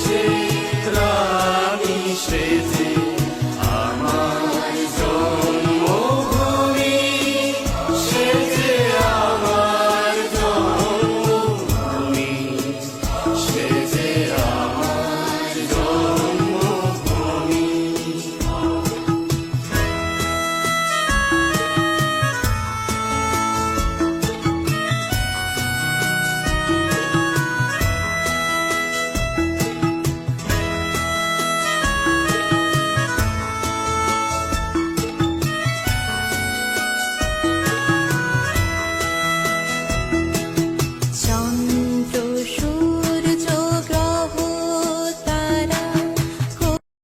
Shri Rani Shri